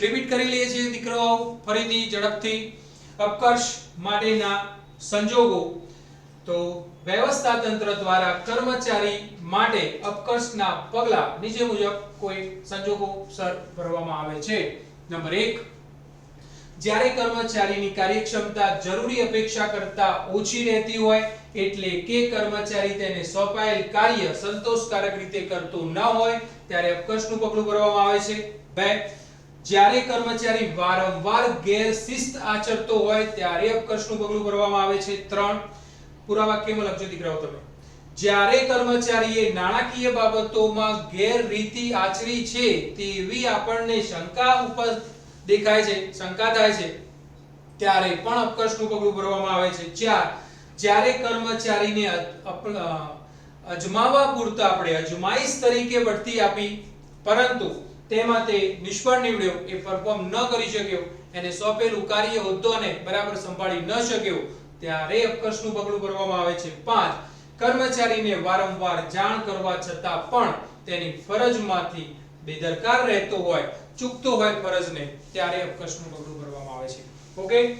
Repeat કરી લઈએ છીએ દીકરાઓ, ફરીથી ઝડપથી અપકર્ષ માટેના સંજોગો. તો વ્યવસ્થા તંત્ર દ્વારા કર્મચારી માટે અપકર્ષના પગલા નીચે મુજબ કોઈ સંજોગો સર ભરવામાં આવે છે. નંબર 1 જ્યારે કર્મચારીની કાર્યક્ષમતા જરૂરી અપેક્ષા કરતા ઓછી રહેતી હોય, એટલે કે કર્મચારી તેને સોંપાયેલ કાર્ય સંતોષકારક રીતે કરતો ન હોય, ત્યારે અપકર્ષનું પગલું ભરવામાં આવે છે. બે જ્યારે કર્મચારી વારંવાર ગેરશિસ્ત આચરતો હોય ત્યારે અપકર્ષનું પગલું ભરવામાં આવે છે. ત્રણ પૂરા વાક્યમાં લખજો દીકરાઓ તમે? જ્યારે કર્મચારીએ નાણાકીય બાબતોમાં ગેરરીતિ આચરી છે તેવી આપણને શંકા ઉપર દેખાય છે, શંકા થાય છે, ત્યારે પણ અપકર્ષનું પગલું ભરવામાં આવે છે. ચાર, જ્યારે કર્મચારીને અજમાવા પૂરતા આપણે અજમાઈશ તરીકે બઢતી આપી, પરંતુ તેમાં તે નિષ્ફળ નીવડ્યો, એ પરફોર્મ ન કરી શક્યો, એને સોંપેલું કાર્ય હોદ્દોને બરાબર સંભાળી ન શક્યો, ત્યારે અપકર્ષનું પગલું ભરવામાં આવે છે. પાંચ, કર્મચારીને વારંવાર જાણ કરવા છતાં પણ તેની ફરજમાંથી બેદરકાર રહેતો હોય, ચૂકતો હોય ફરજને, ત્યારે અપકર્ષનું પગલું ભરવામાં આવે છે. ઓકે